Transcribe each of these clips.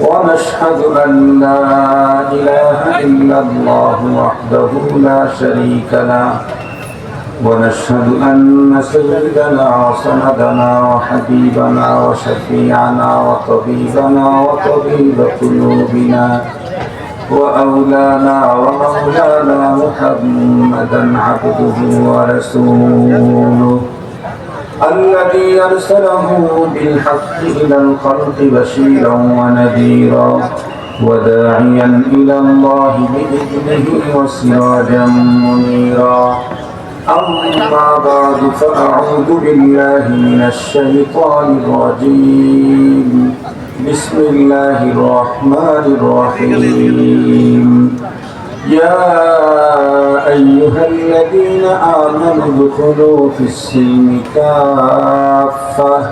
ونشهد أن لا إله إلا الله وحده لا شريك له. ونشهد أن سيدنا وسندنا وحبيبنا وشفيعنا وطبيبنا وطبيب قلوبنا وأولانا ومولانا محمدا عبده ورسوله. الذي أرسله بالحق إلى الخلق بشيرا ونذيرا وداعيا إلى الله بإذنه وسراجا منيرا. أما بعد فأعوذ بالله من الشيطان الرجيم. بسم الله الرحمن الرحيم. يا أيها الذين آمنوا ادخلوا في السلم كافة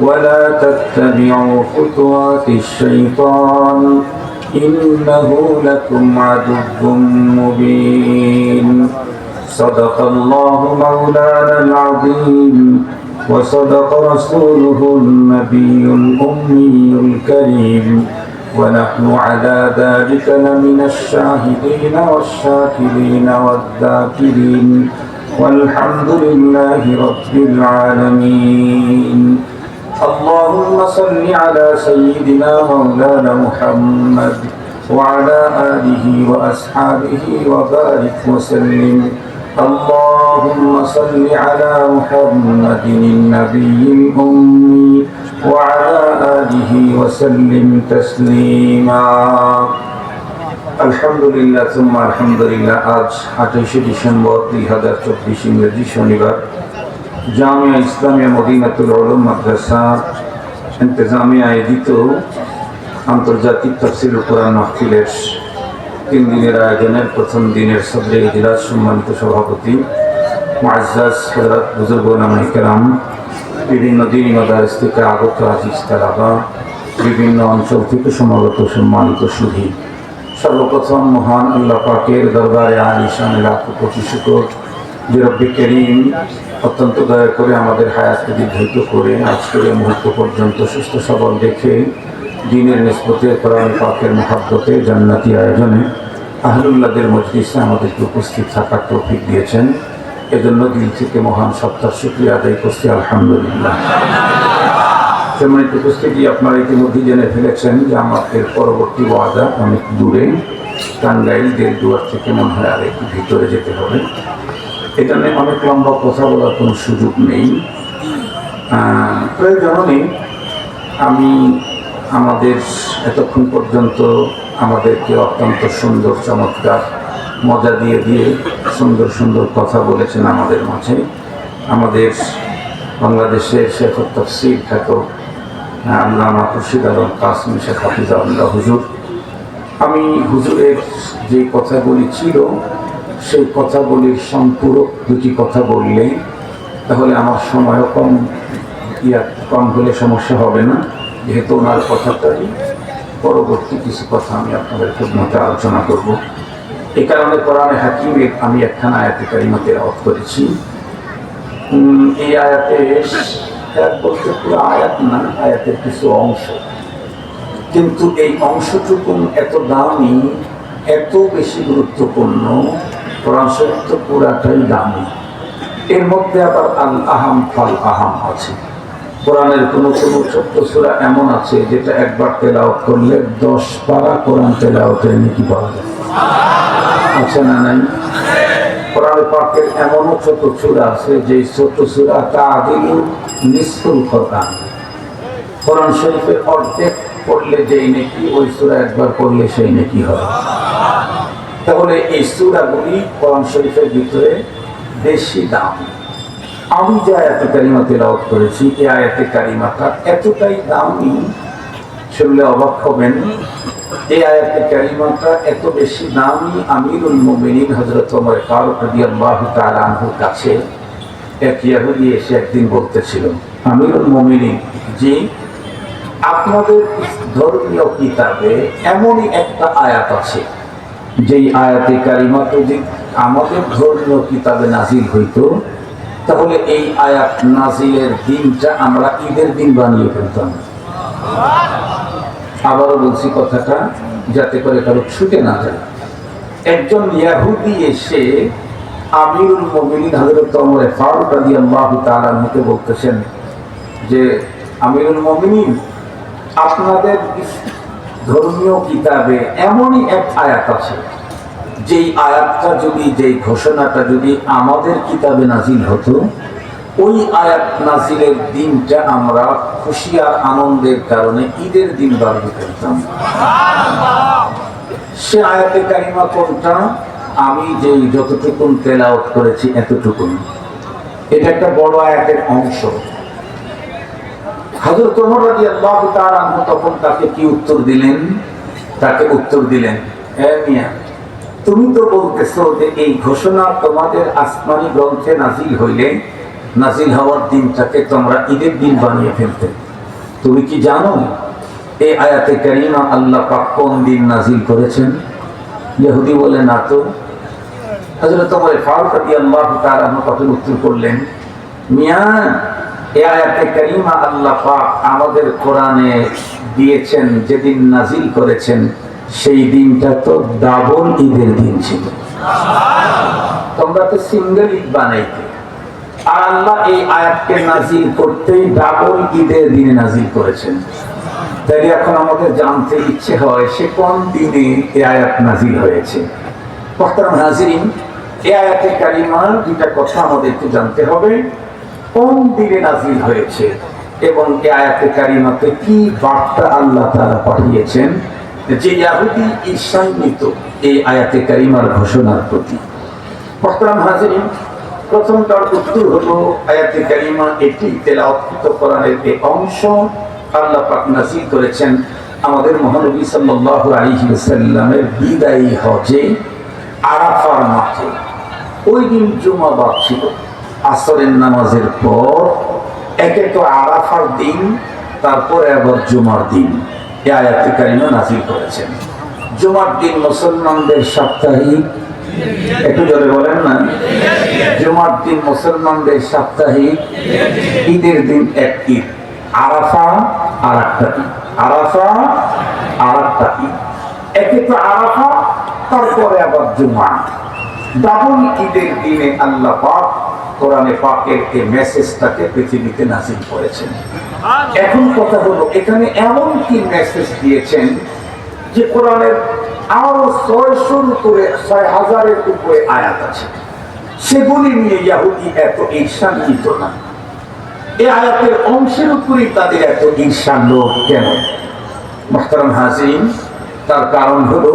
ولا تتبعوا خطوات الشيطان إنه لكم عدو مبين. صدق الله مولانا العظيم وصدق رسوله النبي الأمي الكريم. ونحن على ذلك لمن الشاهدين والشاكرين والذاكرين والحمد لله رب العالمين. اللهم صل على سيدنا مولانا محمد وعلى آله وأصحابه وبارك وسلم. اللهم صل على محمد النبي الأمي. وعلى آله وسلم تسليما আলহামদুলিল্লাহ তুম্মা আলহামদুলিল্লাহ আজ আঠাইশে ডিসেম্বর দুই হাজার চব্বিশ ইংরেজি শনিবার জামিয়া ইসলামিয়া মদিনাতুল আলম মাদ্রাসা ইন্তজামিয়া আয়োজিত আন্তর্জাতিক তফসিল কোরআন মাহফিলের তিন দিনের আয়োজনের প্রথম দিনের সদরে ইজলাস সম্মানিত সভাপতি মুআজ্জাজ হযরত বুজুর্গ নামাই কেরাম বিভিন্ন দিন মাদারিস থেকে আগত আজিজ তালাবা, বিভিন্ন অঞ্চল থেকে সমাগত সম্মানিত সুধী। সর্বপ্রথম মহান আল্লাহ পাকের দরবারে আলিশান লাখ কোটি শুকর। যে রব্বি করিম অত্যন্ত দয়া করে আমাদের হায়াতকে দীর্ঘিত করে আজকের মুহূর্ত পর্যন্ত সুস্থ সবল দেখে দিনের নিষ্পত্তি কোরআন পাকের মহাব্বতে জান্নাতি আয়োজনে আহলুল্লাদের মজলিসে আমাদেরকে উপস্থিত থাকার তৌফিক দিয়েছেন। এজন্য দিল থেকে মহান সত্তার শুক্রিয়া আদায় করছি, আলহামদুলিল্লাহ। সম্মানিত উপস্থিতি, আপনারা ইতিমধ্যে জেনে ফেলেছেন যে আমাদের পরবর্তী ওয়াদা অনেক দূরে, টাঙ্গাইল দেড়দুয়ার থেকে মনে হয় আর একটু ভিতরে যেতে হবে। এখানে অনেক লম্বা কথা বলার কোনো সুযোগ নেই। প্রয়োজনে আমি আমাদের এতক্ষণ পর্যন্ত আমাদেরকে অত্যন্ত সুন্দর, চমৎকার মজা দিয়ে দিয়ে সুন্দর সুন্দর কথা বলেছেন আমাদের মাঝে। আমাদের বাংলাদেশের শেখ তফসির খ্যাত আল্লামা খুরশিদ আলম কাসম শেখ হাফিজাউল্লাহ হুজুর। আমি হুজুরের যে কথাগুলি ছিল, সেই কথাগুলির সম্পূরক দুটি কথা বললে তাহলে আমার সময়ও কম, ইয়া, কম হলে সমস্যা হবে না। যেহেতু ওনার কথাটাই পরবর্তী কিছু কথা আমি আপনাদের খুদমতে আলোচনা করব। এই কারণে কোরআনে হাকিমের আমি একখানা আয়াতে কারিমাতে আওয়াত করেছি। এই আয়াতে এক বলতে পুরো আয়াত না, আয়াতের কিছু অংশ। কিন্তু এই অংশটুকু এত দামি, এত বেশি গুরুত্বপূর্ণ, কোরআন শরীফ তো পুরাটাই দামি। এর মধ্যে আবার আল আহাম ফাল আহাম আছে। কোরআনের কোনো কোনো ছোট্ট সুরা এমন আছে, যেটা একবার তেলাওয়াত করলে দশ পারা কোরআন তেলাওয়াতের নীতি পাওয়া যায়। আছে না নাই? এমনও ছোট সুরা আছে যে ছোট সুরা তা আদিলু নিষ্ফুল কোরআন শরীফের অর্ধেক পড়লে যেই নাকি, ওই সুরা একবার পড়লে সেই নাকি হয়। তাহলে এই সুরাগুলি কোরআন শরীফের ভিতরে বেশি দাম। আমি যে আয়াতে কারিমা তেলাওয়াত করেছি, এই আয়াতে কারিমাটা এতটাই দামি, শুনলে অবাক হবেন এই এত বেশি আমিরুল মুমিনিন হযরত ওমর ফারুক রাদিয়াল্লাহু তাআলা আনহুর কাছে। এক ইহুদি এসে একদিন বলতেছিল, আমিরুল মুমিনিন আপনাদের ধর্মীয় কিতাবে এমনই একটা আয়াত আছে। যেই আয়াতে কারিমা যদি আমাদের ধর্মীয় কিতাবে নাজিল হইতো, তাহলে এই আয়াত নাজিলের দিনটা আমরা ঈদের দিন বানিয়ে ফেলতাম। আবারও বলছি কথাটা, যাতে করে কারও ছুটে না যায়। একজন ইয়াহুদি এসে আমিরুল মুমিনিন হযরত ওমর ফারুক রাদিয়াল্লাহু তাআলা মুখে বলতেছেন যে, আমিরুল মুমিনিন, আপনাদের ধর্মীয় কিতাবে এমনই এক আয়াত আছে। যেই আয়াতটা যদি, যেই ঘোষণাটা যদি আমাদের কিতাবে নাজিল হতো ওই আয়াত নাজিলের দিনটা আমরা খুশি আর আনন্দের কারণে ঈদের দিন বাড়িয়ে ফেলতাম সে আয়াতে কারিমা কোনটা? আমি যে যতটুকুন তেলাওয়াত করেছি এতটুকুন। এটা একটা বড় আয়াতের অংশ। হাজর তোমর রাজি আল্লাহ তার তখন তাকে কি উত্তর দিলেন? তাকে উত্তর দিলেন মিয়া, তুমি তো বলতেছো যে এই ঘোষণা তোমাদের আসমানি গ্রন্থে নাজিল হইলে নাজিল হওয়ার দিনটাকে তোমরা ঈদের দিন বানিয়ে ফেলতে। তুমি কি জানো, এই আয়াতে কারিমা আল্লাহ পাক কোন দিন নাজিল করেছেন? ইহুদি বলে, না তো। হযরত ওমর ফারুক রাদিয়াল্লাহু তাআলা তখন উত্তর করলেন, মিয়া, এ আয়াতে কারিমা আল্লাহ পাক আমাদের কোরআনে দিয়েছেন, যেদিন নাজিল করেছেন, সেই দিনটা তো দাবন ঈদের দিন ছিল। তোমরা তো সিঙ্গেল ঈদ বানাইতে। আর আল্লাহ এই আয়াতকে নাজিল করতেই ডাবল ঈদের দিনে নাজিল করেছেন। তাই এখন আমাদের জানতে ইচ্ছে হয় সে কোন দিনে এই আয়াত নাজিল হয়েছে। হাজিরিন এই আয়াতে দুইটা কথা আমাদেরকে জানতে হবে। কোন দিনে নাজিল হয়েছে এবং এই আয়াতে কারিমাতে কি বার্তা আল্লাহ তারা পাঠিয়েছেন? যে ইয়াহুদি ঈর্ষান্বিত এই আয়াতে কারিমার ঘোষণার প্রতি। মোহতারাম হাজিরিন প্রথমটার উত্তর হলো আয়াতে কারিমা, এটি তেলাওয়াত কোরআনের এই অংশ। আল্লাহ পাক নাসিল করেছেন আমাদের মহানবী সাল্লাল্লাহু আলাইহি ওয়াসাল্লামের বিদায়ী হজে আরাফার মাঠে। ওই দিন জুমাবার ছিল। আসরের নামাজের পর একে তো আরাফার দিন, তারপরে আবার জুমার দিন। এ আয়াতে কারিমা নাজিল করেছেন। জুমার দিন মুসলমানদের সাপ্তাহিক একটু জোরে বলেন না। জুমার দিন মুসলমানদের সাপ্তাহিক ঈদের দিন এক ঈদ। আরাফা আর একটা আরাফা আর একটা একে তো আরাফা, তারপরে আবার জুমা। ডাবল ঈদের দিনে আল্লাহ পাক কোরআনে পাকের মেসেজটাকে পৃথিবীতে নাজিল করেছেন। এখন কথা হলো, এখানে এমন কি মেসেজ দিয়েছেন যে কোরআনের আরো ছয়শোর উপরে ছয় হাজারের উপরে আয়াত আছে সেগুলি নিয়ে ইয়াহুদি এত ঈর্ষান্বিত না এই আয়াতের অংশের উপরেই তাদের এত ঈর্ষার লোক কেন মোহতারাম হাজিন তার কারণ হলো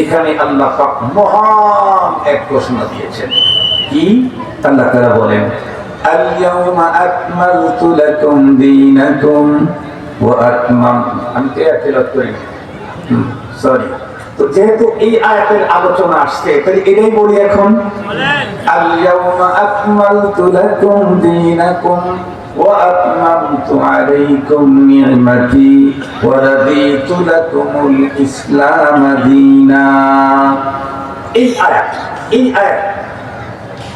এখানে আল্লাহ পাক মহান এক ঘোষণা দিয়েছেন কি আল্লাহ তারা বলেন اليوم أكملت لكم دينكم وأتممت আমি তো তেলাওয়াত করি সরি তো যেহেতু এই আয়াতের আলোচনা আসছে তাহলে এটাই বলি এখন। আল্লাহুম্মা আকমালতু লাকুম দীনাকুম ওয়া আতমামতু আলাইকুম নি'মাতি ওয়া রাদিতু লাকুমুল ইসলাম এই আয়াত এই আয়াত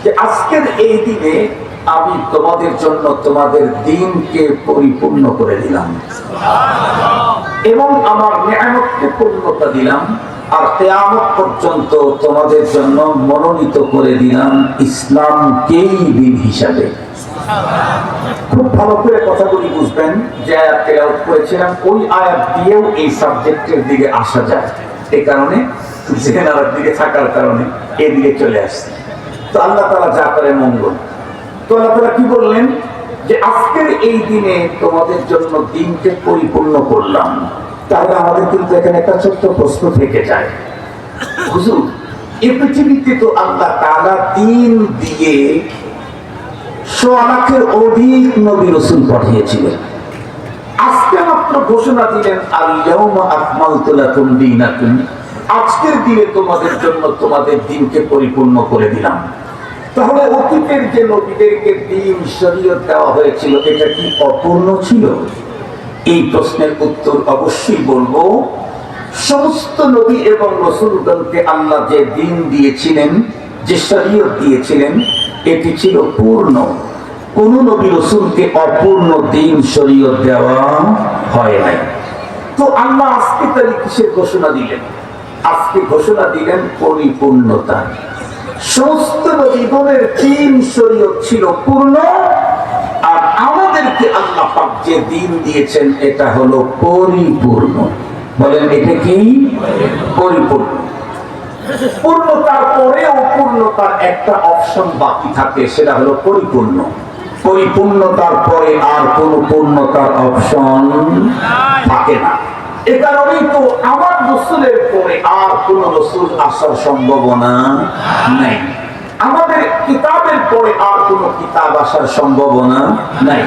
যে আজকের এই দিনে আমি তোমাদের জন্য তোমাদের দিনকে পরিপূর্ণ করে দিলাম। এবং আমার নিয়ামতকে পূর্ণতা দিলাম। আর কেয়ামত পর্যন্ত তোমাদের জন্য মনোনীত করে দিলাম ইসলামকেই দিন হিসাবে। খুব ভালো করে কথাগুলি বুঝবেন যে আয়াত তেলাওয়াত করেছিলাম, ওই আয়াত দিয়েও এই সাবজেক্টের দিকে আসা যায়। এই কারণে জেনারের দিকে থাকার কারণে এদিকে চলে আসছে। তো আল্লাহ তালা যা করে মঙ্গল। তো আল্লাহ কি বললেন? যে আজকের এই দিনে তোমাদের জন্য দিনকে পরিপূর্ণ করলাম। তাহলে আমাদের কিন্তু এখানে একটা ছোট্ট প্রশ্ন থেকে যায়। হুজুর এই পৃথিবীতে তো আল্লাহ তালা দিন দিয়ে সোয়া লাখের অধিক নবী রসুল পাঠিয়েছিলেন। আজকে মাত্র ঘোষণা দিলেন আকমালতু লাকুম দীনাকুম। আজকের দিনে তোমাদের জন্য তোমাদের দিনকে পরিপূর্ণ করে দিলাম। তাহলে অতীতের যে নবীদেরকে দিন, শরীয়ত দেওয়া হয়েছিল, এটা কি অপূর্ণ ছিল? এই প্রশ্নের উত্তর অবশ্যই বলব, সমস্ত নবী এবং রসুলগণকে আল্লাহ যে দিন দিয়েছিলেন, যে শরীয়ত দিয়েছিলেন, এটি ছিল পূর্ণ। কোন নবী রসুলকে অপূর্ণ দিন, শরীয়ত দেওয়া হয় নাই। তো আল্লাহ আজকে তারিখ কিসের ঘোষণা দিলেন? আজকে ঘোষণা দিলেন পরিপূর্ণতা। সমস্ত দিন শরীয়ত ছিল পূর্ণ, আর আমাদেরকে আল্লাহ পাক যে দিন দিয়েছেন, এটা হলো পরিপূর্ণ। বলেন, এটা কি? পরিপূর্ণ। পূর্ণতার একটা অপশন বাকি থাকে, সেটা হলো পরিপূর্ণ। পরিপূর্ণতার পরে আর কোন পূর্ণতার অপশন থাকে না। এ কারণেই তো আমার রসুলের পরে আর কোন রসুল আসার সম্ভাবনা নেই। আমাদের কিতাবের পরে আর কোন কিতাব আসার সম্ভাবনা নাই।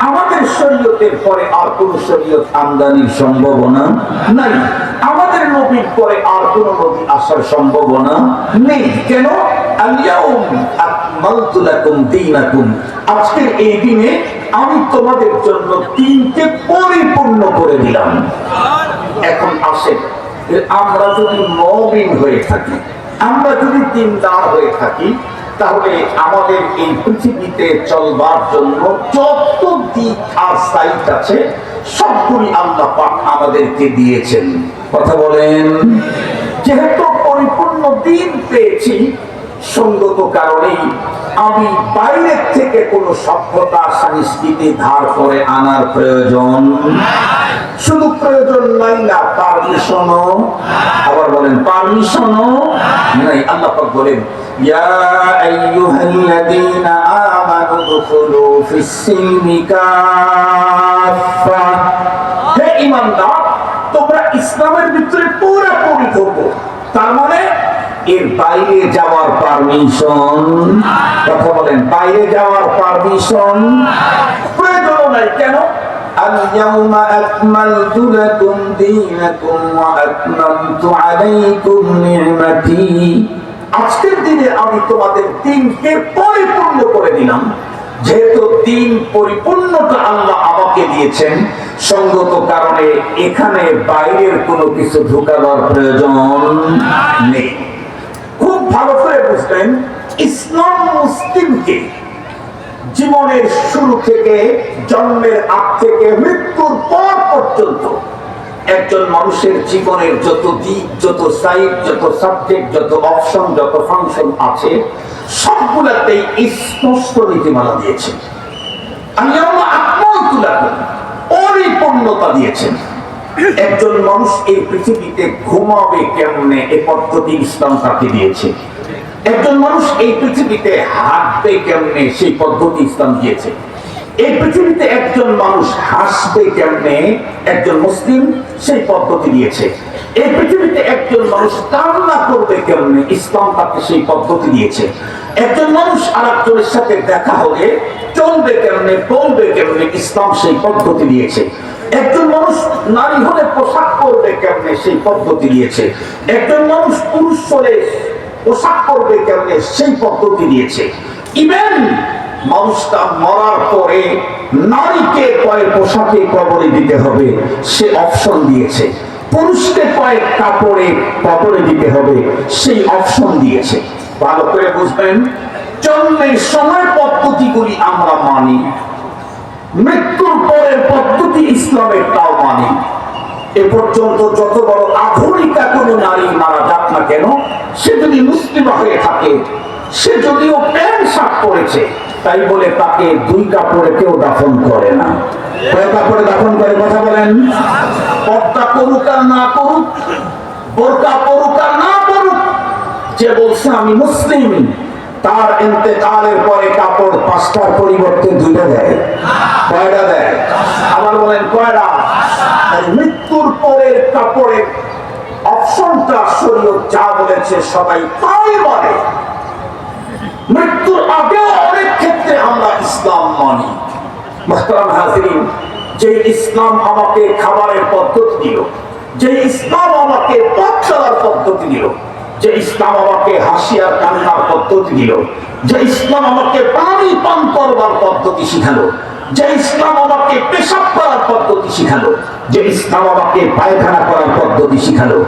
আমাদের শরীয়তের পরে আর কোন শরীয়ত আমদানির সম্ভাবনা নাই। আমাদের নবীর পরে আর কোন নবী আসার সম্ভাবনা নেই। কেন? আজকের এই দিনে আমি তোমাদের জন্য পরিপূর্ণ করে দিলাম। এখন আসেন, যে আমরা যদি হয়ে থাকি, আমরা যদি হয়ে থাকি, তাহলে আমাদের এই পৃথিবীতে চলবার জন্য যত দিক আর সাইট আছে, সবগুলি আল্লাহ পাক আমাদেরকে দিয়েছেন। কথা বলেন। যেহেতু পরিপূর্ণ দিন পেয়েছি সঙ্গত কারণেই আমি বাইরের থেকে কোনো সভ্যতা, সংস্কৃতি ধার করে আনার প্রয়োজন। শুধু প্রয়োজন নাই না, পারমিশনও। আবার বলেন, পারমিশনও নাই। আল্লাহ বলেন তোমরা ইসলামের ভিতরে পুরোপুরি ঢোকো তার মানে এর বাইরে যাওয়ার পারমিশন কথা বলেন বাইরে যাওয়ার পারমিশন প্রয়োজন নাই কেন اليوم أكملت لكم دينكم وأتممت عليكم نعمتي আজকের দিনে আমি তোমাদের দিনকে পরিপূর্ণ করে দিলাম যেহেতু দিন পরিপূর্ণতা আল্লাহ আমাকে দিয়েছেন সঙ্গত কারণে এখানে বাইরের কোনো কিছু ঢুকাবার প্রয়োজন নেই খুব ভালো করে বুঝলেন ইসলাম মুসলিমকে জীবনের শুরু থেকে জন্মের আগ থেকে মৃত্যুর পর পর্যন্ত একজন মানুষের জীবনের যত দিক, যত সাইড, যত সাবজেক্ট, যত অপশন, যত ফাংশন আছে, সবগুলাতেই স্পষ্ট নীতিমালা দিয়েছে। আমি আমার আত্মাও তুলা পরিপূর্ণতা দিয়েছেন। একজন মানুষ এই পৃথিবীতে ঘুমাবে কেমনে? এ পদ্ধতি ইসলাম তাকে দিয়েছে। একজন মানুষ এই পৃথিবীতে হাঁটবে কেমনে? সেই পদ্ধতি ইসলাম দিয়েছে। এই পৃথিবীতে একজন মানুষ হাসবে কেমনে? একজন মুসলিম সেই পদ্ধতি দিয়েছে। এই পৃথিবীতে একজন মানুষ কান্না করবে কেমনে? ইসলাম তাকে সেই পদ্ধতি দিয়েছে। একজন মানুষ আর একজনের সাথে দেখা হলে চলবে কেমনে? বলবে কেমনে? ইসলাম সেই পদ্ধতি দিয়েছে। একজন মানুষ নারী হলে পোশাক করবে কেমনে? সেই পদ্ধতি দিয়েছে একজন মানুষ পুরুষ হলে পোশাক করবে কেমনে? সেই পদ্ধতি দিয়েছে ইভেন মানুষটা মরার পরে নারীকে কয়েক পোশাকে কবরে দিতে হবে, সে অপশন দিয়েছে। পুরুষকে কয়েক কাপড়ে কবরে দিতে হবে, সেই অপশন দিয়েছে। ভালো করে বুঝবেন, জন্মের সময় পদ্ধতিগুলি আমরা মানি। মৃত্যুর পরের পদ্ধতি ইসলামের তাও মানি। এ পর্যন্ত যত বড় আধুনিকা কোনো নারী মারা যাক না কেন, সে যদি মুসলিমা হয়ে থাকে, সে যদিও প্যান্ট শার্ট পরেছে, তাই বলে তাকে দুই কাপড়ে কেউ দাফন করে না। কয় কাপড়ে দাফন করে, কথা বলেন। পর্দা করুক আর না করুক, বোরকা পড়ুক আর না পড়ুক যে বলছে আমি মুসলিম তার ইন্তেকালের পরে কাপড় পাঁচটার পরিবর্তে দুইটা দেয়। কয়টা দেয়? আবার বলেন, কয়টা? মৃত্যুর পরের কাপড়ের অপশনটা শরীয়ত যা বলেছে সবাই তাই বলে। মৃত্যুর আগেও অনেক ক্ষেত্রে আমরা ইসলাম মানি। যে ইসলাম আমাকে খাবারের পদ্ধতি দিল যে ইসলাম আমাকে পথ চলার পদ্ধতি দিল যে ইসলাম আমাকে হাসি আর কান্নার পদ্ধতি দিল, যে ইসলাম আমাকে পানি পান করবার পদ্ধতি শিখালো, যে ইসলাম আমাকে পেশাব করার পদ্ধতি শিখালো, যে ইসলাম আমাকে পায়খানা করার পদ্ধতি শিখালো,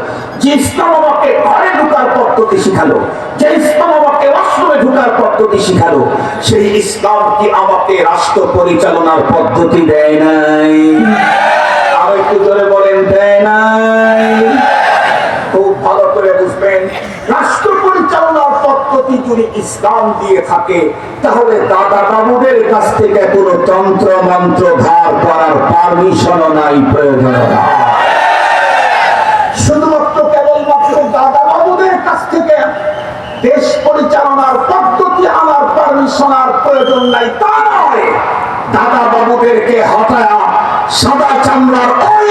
যে ইসলাম আমাকে ঘরে ঢুকার পদ্ধতি শিখালো, যে ইসলাম আমাকে ওয়াশরুমে ঢুকার পদ্ধতি শিখালো, সেই ইসলাম কি আমাকে রাষ্ট্র পরিচালনার পদ্ধতি দেয় নাই? আর একটু জোরে রাষ্ট্র পরিচালনার পদ্ধতি যদি ইসলাম দিয়ে থাকে, তাহলে দাদা বাবুদের কাছ থেকে কোনো তন্ত্র মন্ত্র ধার করার পারমিশন নাই, প্রয়োজন শুধুমাত্র কেবলমাত্র দাদা বাবুদের কাছ থেকে দেশ পরিচালনার পদ্ধতি আনার পারমিশন আর প্রয়োজন নাই, তা নয়। দাদা বাবুদেরকে হটায়া সাদা চামড়ার ওই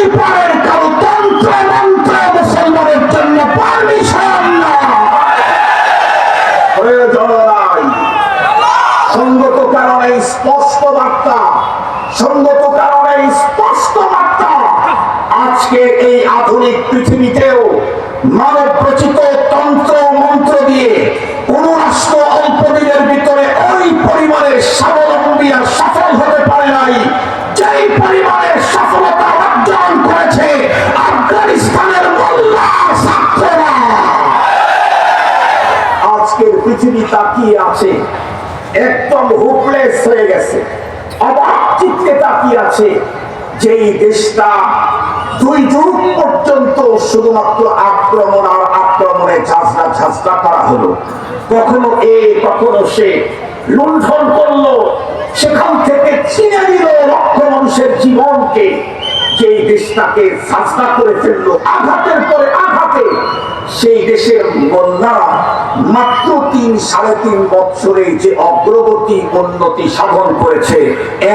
সঙ্গত কারণে স্পষ্ট বার্তা, সঙ্গত কারণে স্পষ্ট বার্তা। আজকে এই আধুনিক পৃথিবীতেও মানব রচিত তন্ত্র মন্ত্র দিয়ে কোন রাষ্ট্র অল্প দিনের ভিতরে ওই পরিবারের স্বাবলম্বী আর সফল হতে পারে নাই। যেই পরিবারের সফলতা অর্জন করেছে আফগানিস্তানের আজকের পৃথিবী তাকিয়ে আছে। একদম হোপলেস হয়ে গেছে। অবাক চিত্তে তাকিয়ে আছে যেই দেশটা দুই যুগ পর্যন্ত শুধুমাত্র আক্রমণ আর আক্রমণে ঝাঁঝরা ঝাঁঝরা করা হলো। কখনো এ, কখনো সে। লুণ্ঠন করল, সেখান থেকে চিনে নিল লক্ষ মানুষের জীবনকে। যেই দেশটাকে সাজদা করে ফেলল, আঘাতের পরে আঘাতে, সেই দেশের বন্যারা মাত্র তিন, সাড়ে তিন বছরে যে অগ্রগতি, উন্নতি সাধন করেছে,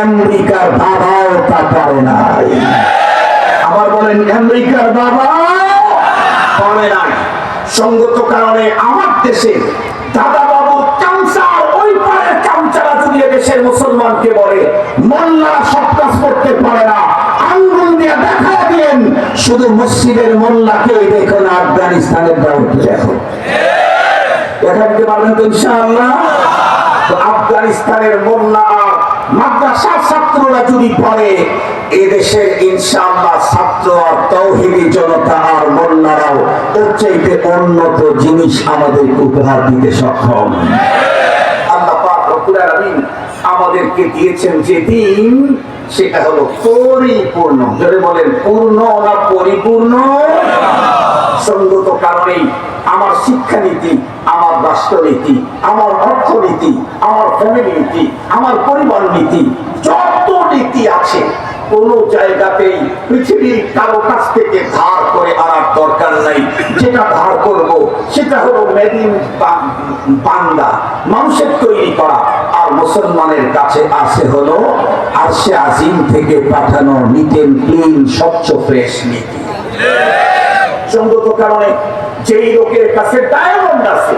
আমেরিকার বাবাও তা পারে নাই। আবার বলেন, আমেরিকার বাবা পারে নাই। সঙ্গত কারণে আমার দেশে দাদা বাবুর চামচার ওই পারের চামচারা যদি দেশের মুসলমানকে বলে, মোল্লা সব কাজ করতে পারে না আঙ্গুল দিয়ে দেখা দিন শুধু মসজিদের মোল্লাকে আফগানিস্তানের দেখা। দিতে পারবেন তো ইনশাআল্লাহ। আফগানিস্তানের মোল্লা আর মাদ্রাসার ছাত্ররা যদি পড়ে, এদেশের ছাত্র আর তৌহিদি জনতা আর মোল্লারাও ওর চাইতে উন্নত জিনিস আমাদের উপহার দিতে সক্ষম। আল্লাহ আমাদেরকে দিয়েছেন যে দিন সেটা হলো পরিপূর্ণ। যদি বলেন পূর্ণ না পরিপূর্ণ, সঙ্গত কারণেই আমার শিক্ষানীতি, আমার রাষ্ট্রনীতি, আমার অর্থনীতি, আমার ফ্যামিলি নীতি, আমার পরিবার নীতি নীতি আছে। কোন জায়গাতেই পৃথিবীর কারও কাছ থেকে ধার করে আনার দরকার নাই। যেটা ধার করব, সেটা হলো মেদিন বান্দা, মানুষের তৈরি করা। আর মুসলমানের কাছে আছে হলো আর আজিম থেকে পাঠানো নিটেন ক্লিন স্বচ্ছ ফ্রেশ নীতি সঙ্গত কারণে যেই লোকের কাছে ডায়মন্ড আছে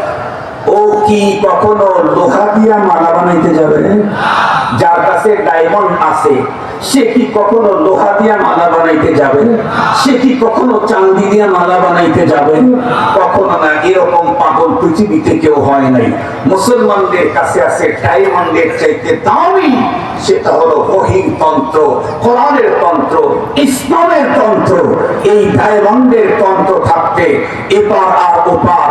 ও কি কখনো লোহা দিয়া মালা বানাইতে যাবে? যার কাছে ডায়মন্ড আছে, সে কি কখনো লোহা দিয়া মালা বানাইতে যাবে? সে কি কখনো চান্দি দিয়া মালা বানাইতে যাবে? কখনো না এরকম পাগল পৃথিবীতে কেউ হয় নাই। মুসলমানদের কাছে আছে ডায়মন্ডের চাইতে দামি, সেটা হলো বহির তন্ত্র, কোরআনের তন্ত্র, ইসলামের তন্ত্র। এই ডায়মন্ডের তন্ত্র থাকতে এপার আর ওপার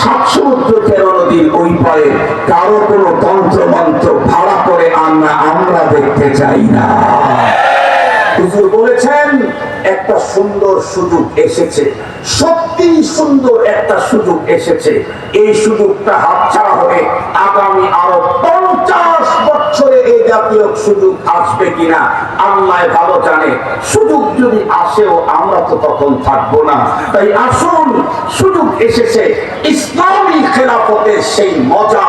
সাত সমুদ্র তেরো নদীর ওই পারে কারও কোনো তন্ত্র মন্ত্র ভাড়া করে আনা আমরা দেখতে চাই না। বলেছেন, একটা সুন্দর সুযোগ এসেছে। সত্যি সুন্দর একটা সুযোগ এসেছে। এই সুযোগটা হাতছাড়া হবে জাতীয় সুযোগ আসবে কিনা, আল্লাহ ভালো জানে। সুযোগ যদি আসেও আমরা তো তখন থাকব না। তাই আসুন, সুযোগ এসেছে। ইসলামী খেলাফতের সেই মজা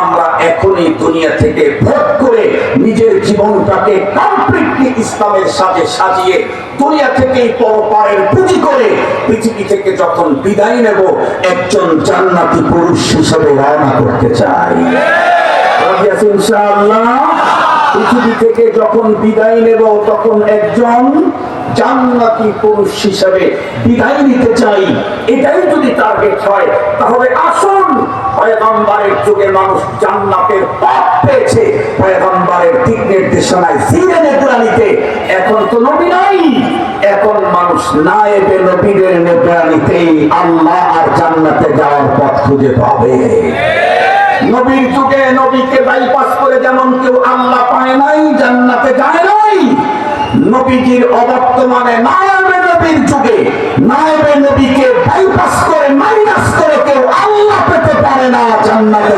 আমরা এখনই দুনিয়া থেকে ভোগ করে নিজের জীবনটাকে কমপ্লিটলি ইসলামের সাথে সাজিয়ে দুনিয়া থেকেই পরপারের পুঁজি করে পৃথিবী থেকে যখন বিদায় নেব, একজন জান্নাতি পুরুষ হিসেবে রওনা করতে চাই। ইনশাআল্লাহ? পৃথিবী থেকে যখন বিদায় নেব, তখন একজন জান্নাতি পুরুষ হিসাবে বিদায় নিতে চাই। এটাই যদি টার্গেট হয়, তাহলে আসুন, পয়গম্বরের যুগে মানুষ জান্নাতের পথ পেয়েছে। পয়গম্বরের দিক নির্দেশনায় সিরেনে কুরানিতে এখন তো নবী নাই, এখন মানুষ নায়েবে নবীদের নেবরানিতেই আল্লাহ আর জান্নাতে যাওয়ার পথ খুঁজে পাবে। নবীর যুগে নবীকে বাইপাস করে যেমন কেউ আল্লাহ পায় নাই, জান্নাতে যায় নাই, নবীজির অবর্তমানে নায়াবে নবীর যুগে নায়াবে নবীকে বাইপাস করে মাইনাস করে কেউ আল্লাহ পেতে পারে না, জান্নাতে